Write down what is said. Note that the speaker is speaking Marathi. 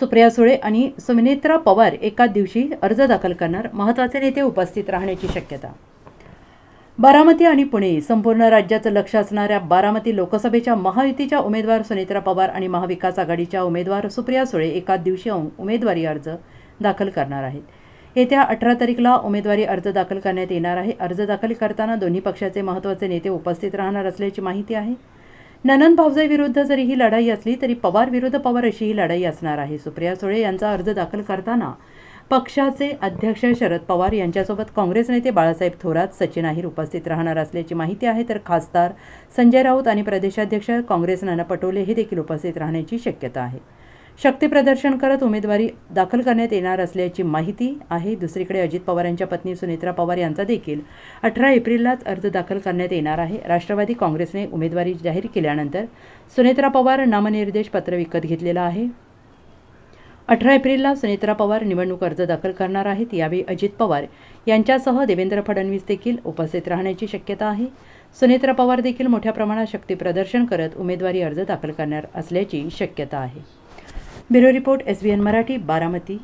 सुप्रिया सुळे आणि सुमित्रा पवार एकाच दिवशी अर्ज दाखल करणार महत्त्वाचे नेते उपस्थित राहण्याची शक्यता. बारामती आणि पुणे संपूर्ण राज्याचं लक्ष असणाऱ्या बारामती लोकसभेच्या महायुतीच्या उमेदवार सुनेत्रा पवार आणि महाविकास आघाडीच्या उमेदवार सुप्रिया सुळे एका दिवशी उमेदवारी अर्ज दाखल करणार आहेत. येत्या अठरा तारीखला उमेदवारी अर्ज दाखल करण्यात येणार आहे. अर्ज दाखल करताना दोन्ही पक्षाचे महत्त्वाचे नेते उपस्थित राहणार असल्याची माहिती आहे. ननन भावजाई विरुद्ध जरी ही लढाई असली तरी पवार विरुद्ध पवार अशी ही लढाई असणार आहे. सुप्रिया सुळे यांचा अर्ज दाखल करताना पक्षाचे अध्यक्ष शरद पवार यांच्यासोबत काँग्रेस नेते बाळासाहेब थोरात सचिन अहिर उपस्थित राहणार असल्याची माहिती आहे तर खासदार संजय राऊत आणि प्रदेशाध्यक्ष काँग्रेस नाना पटोले हे देखील उपस्थित राहण्याची शक्यता आहे. शक्ती प्रदर्शन करत उमेदवारी दाखल करण्यात येणार असल्याची माहिती आहे. दुसरीकडे अजित पवार यांच्या पत्नी सुनेत्रा पवार यांचा देखील अठरा एप्रिललाच अर्ज दाखल करण्यात येणार आहे. राष्ट्रवादी काँग्रेसने उमेदवारी जाहीर केल्यानंतर सुनेत्रा पवार नामनिर्देश पत्र विकत घेतलेलं आहे. अठरा एप्रिलला सुनेत्रा पवार निवडणूक अर्ज दाखल करणार आहेत. यावेळी अजित पवार यांच्यासह देवेंद्र फडणवीस देखील उपस्थित राहण्याची शक्यता आहे. सुनेत्रा पवार देखील मोठ्या प्रमाणात शक्ती प्रदर्शन करत उमेदवारी अर्ज दाखल करणार असल्याची शक्यता आहे. Bureau report S B N Marathi Baramati.